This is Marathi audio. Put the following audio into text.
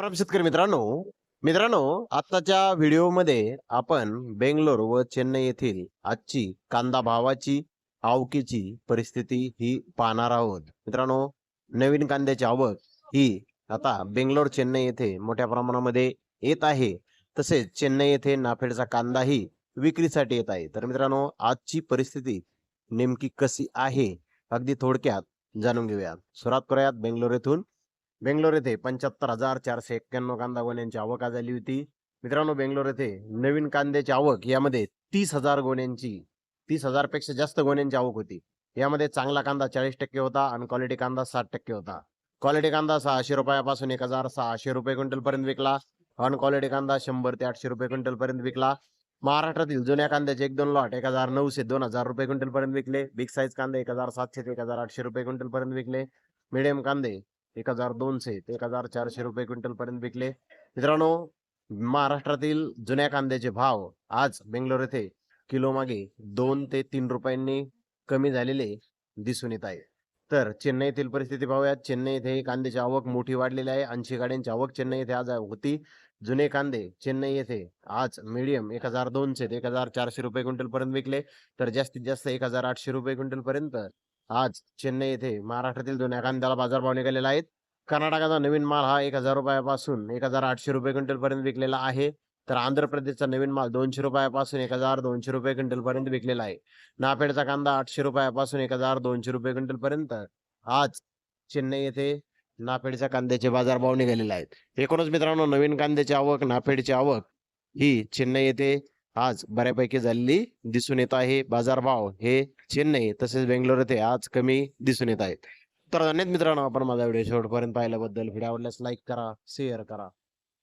राम शेतकरी मित्रांनो मित्रांनो आत्ताच्या व्हिडिओमध्ये आपण बेंगलोर व चेन्नई येथील आजची कांदा भावाची आवकीची परिस्थिती ही पाहणार आहोत. मित्रांनो नवीन कांद्याची आवक ही आता बेंगलोर चेन्नई येथे मोठ्या प्रमाणामध्ये येत आहे. तसेच चेन्नई येथे नाफेडचा कांदाही विक्रीसाठी येत आहे. तर मित्रांनो आजची परिस्थिती नेमकी कशी आहे? अगदी थोडक्यात जाणून घेऊयात. सुरुवात करूयात बेंगलोर येथून. बेंगलोर येथे पंच्याहत्तर हजार चारशे एक्क्याण्णव कांदा गोण्यांची आवक आज झाली होती. मित्रांनो बेंगलोर येथे नवीन कांद्याची आवक यामध्ये तीस हजार गोण्यांची तीस हजारपेक्षा जास्त गोण्यांची आवक होती. यामध्ये चांगला कांदा चाळीस टक्के होता आणि क्वालिटी कांदा साठ टक्के होता. क्वालिटी कांदा सहाशे रुपयापासून एक हजार सहाशे रुपये क्विंटल पर्यंत विकला अन क्वालिटी कांदा शंभर ते आठशे रुपये क्विंटल पर्यंत विकला. महाराष्ट्रातील जुन्या कांद्याचे एक दोन लॉट एक हजार नऊशे दोन हजार रुपये क्विंटल पर्यंत विकले. बिग साईज कांदे एक हजार सातशे ते एक हजार आठशे रुपये क्विंटल पर्यंत विकले. मिडियम कांदे एक हजार दोनशे ते एक हजार चारशे रुपये क्विंटल पर्यंत विकले. मित्रांनो महाराष्ट्रातील जुन्या कांद्याचे भाव आज बेंगलोर येथे किलो मागे दोन ते तीन रुपयांनी कमी झालेले दिसून येत आहे. तर चेन्नईतील परिस्थिती पाहूयात. चेन्नई येथे कांद्याची आवक मोठी वाढलेली आहे. ऐंशी गाड्यांची आवक चेन्नई येथे आज होती. जुने कांदे चेन्नई येथे आज मीडियम एक हजार दोनशे ते एक हजार चारशे रुपये क्विंटल पर्यंत विकले. तर जास्तीत जास्त एक हजार आठशे रुपये क्विंटल पर्यंत आज चेन्नई येथे महाराष्ट्रातील जुन्या कांद्याला बाजारभाव निघालेला आहेत कर्नाटकाचा नवीन माल हा एक हजार रुपयापासून एक हजार आठशे रुपये क्विंटल पर्यंत विकलेला आहे. तर आंध्र प्रदेशचा नवीन माल दोनशे रुपयापासून एक हजार दोनशे रुपये क्विंटल पर्यंत विकलेला आहे. नाफेडचा कांदा आठशे रुपयापासून एक हजार दोनशे रुपये क्विंटल पर्यंत आज चेन्नई येथे नाफेडच्या कांद्याचे बाजारभाव निघालेले आहेत. एकूणच मित्रांनो नवीन कांद्याची आवक नाफेडची आवक ही चेन्नई येथे आज बऱ्यापैकी झालेली दिसून येत आहे. बाजारभाव हे चेन्नई तसेच बेंगलोर येथे आज कमी दिसून येत आहेत. तर धन्यवाद मित्रांनो आपण माझा व्हिडिओ शेवटपर्यंत पाहिल्याबद्दल. व्हिडिओ आवडल्यास लाईक करा शेअर करा.